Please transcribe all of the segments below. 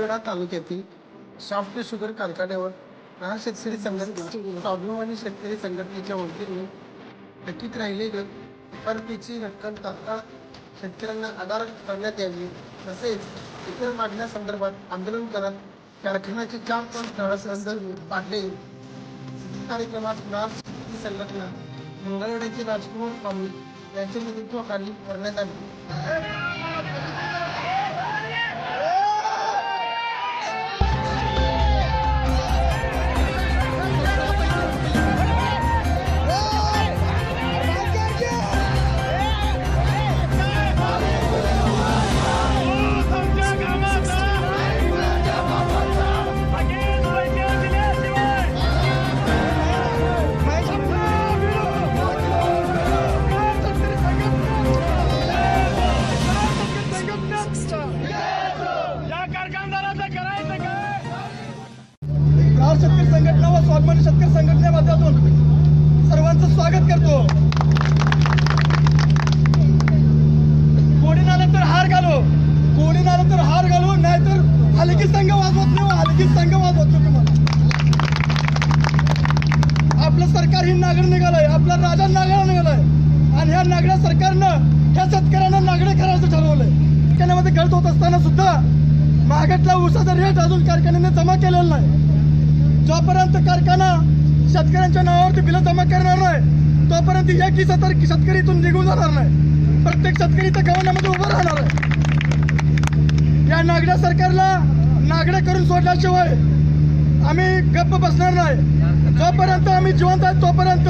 मंगळवेढा तालुक्यातील soft sugar कारखान्यावर हा शेतकरी संघटना स्वाभिमानी शेतकरी संघटनेच्या वतीने थकीत राहिलेलं एफआरपीची रक्कम तात्काळ शेतकऱ्यांना आधार करण्यात यावी. तसेच इतर मागण्यासंदर्भात आंदोलन करत कारखान्याचे चार पण स्थळासंदर्भ पाडले. कार्यक्रमात नाथ शेतकरी संघटना मंगळवाड्याचे राजकुमार स्वामी यांच्या नेतृत्वाखाली करण्यात आली. कारखानदाराचं करायचं काय शेतकरी संघटना व स्वाभिमानी शेतकरी संघटने माध्यमातून सर्वांचं स्वागत करतो. कोणी आलं तर हार घालो. कोणी आलं तर हार घालो नाहीतर हलकी संघ वाजवत नाही हो, हलकी संघ वाजवत नाही तुम्हाला. आपलं सरकार ही नागड निघालंय आपला राजा नागडा निघालाय. आणि ह्या नागड्या सरकारनं ह्या शेतकऱ्यांना नागडे करायचं ठरवलंय. कारखान्यामध्ये गळत होत असताना सुद्धा मागटला ऊसाचा रेट अजून कारखान्याने जमा केलेला नाही. जोपर्यंत कारखाना शेतकऱ्यांच्या नावावरती बिलं जमा करणार नाही तोपर्यंत एक दिवसा तर शेतकरी इथून निघून जाणार नाही. प्रत्येक शेतकरी इथं गव्हर्नमेंटमध्ये उभं राहणार आहे. या नागड्या सरकारला नागड्या करून सोडल्याशिवाय आम्ही गप्प बसणार नाही. जोपर्यंत आम्ही जिवंत आहे तोपर्यंत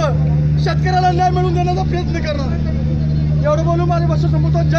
शेतकऱ्याला न्याय मिळवून देण्याचा प्रयत्न करणार एवढं बोलून माझे भाषा संपवतो. जय